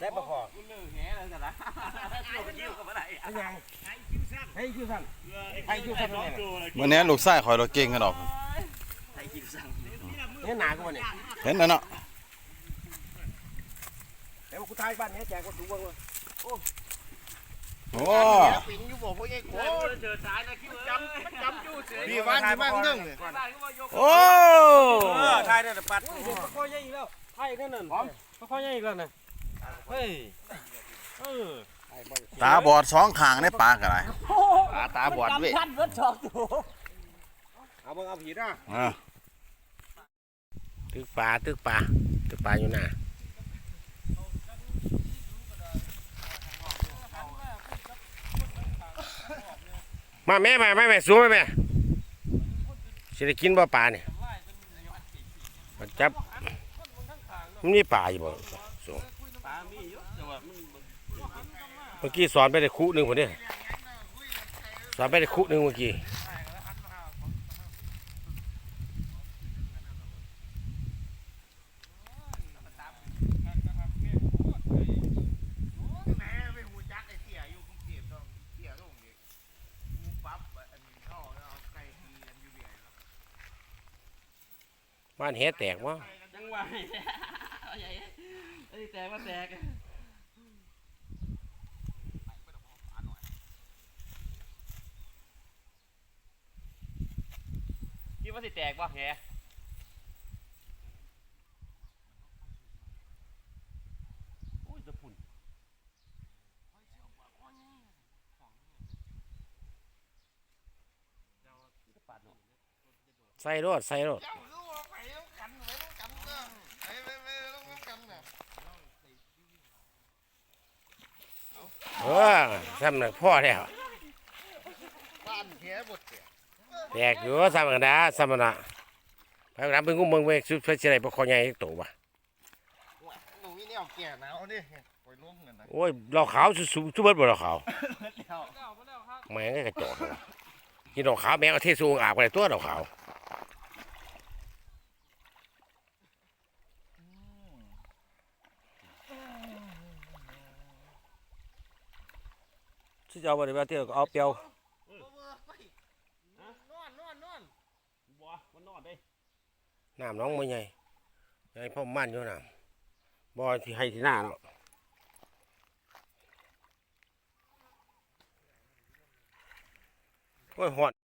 ได้ปะพอกูเลิกแหเลยแต่ละตัวไปยิ้วกับอะไรไอ้ยังให้คิวสั่นให้คิวสั่นเลยมื้อนี้ลูกชายข่อยเราเก่งกันดอกใส่กินสั่งเนี่ยหนากูเนี่ยเห็นแล้วเนาะแต่ว่ากูทายบ้านนี้แจกกูถูกบ้างวะโอ้ปิ่นอยู่บอกว่าไอ้โคโอ้ตรเจอสายนะคิวจำมันจำจู่เฉยพี่วันที่มั่งเรื่องเลยบ้านก็ว่ายกโอ้เออทายได้แต่ปัดเด็กพ่อใหญ่อีกแล้วทายนั่นน่ะพร้อมพ่อใหญ่อีกแล้วนะ เฮ้ยเออตาบอดสองข้างในปากอะไรตาตาบอดเว้ยพันรถชอกอยู่เอาบังเอาผีนะอ่าตึกปลาตึกปลาตึกปลาอยู่น่ะมาแม่มาแม่แม่สูงแม่แม่สิได้กินบ่ปลาเนี่ยมาจับมันมีปลาอยู่บ่สูงปลา มีอยู่แต่ว่ามันเมื่อกี้สอนไปได้คู่หนึ่งผมเนี่ยสอนไปได้คู่หนึ่งเมื่อกี้แม่ไปหูจักไอ้เสียอยู่กรุงเทพต้องเสียลงอีกกูปั๊บอันนี้ท่อแล้วเอาไก่ตีกันอยู่เรื่อยครับบ้านแหแตกวะ จังหวะเอาใหญ่ ไอ้แตกมาแตกคิดว่าสิแตกป่ะแหโอ้ยจะพุ่นใส่รถใส่รถ เจ้ารู้ว่าไปต้องกันไปต้องกันเนอะไปไปไปต้องกันน่ะ เออทำหนักพ่อแล้วบ้านแผลหมดเสียแตกอยู่สามกันดาสามนะไปรับเป็นกุ้งเมืองเวกสุดเพื่อจะได้ปลาคอใหญ่อีกตัววะหนูมีเนี่ยแก่หนาวดิปล่อยลงกันนะโอ้ยเราขาวสุดๆทุบเบิดบ่เราขาวแล้วแม่งก็กระจอกเลยวะกินดอกขาวแม่งเอาเทสูงอาบไปตัวดอกขาว ที่จะเอาไปเดี๋ยวเที่ยวเอาเปียวนอนนอนนอนบัวมันนอนได้น้ำน้องมันใหญ่ใหญ่พ่อมันอยู่น้ำบ่อที่ให้ที่หน้าเนาะโอ้ยหอด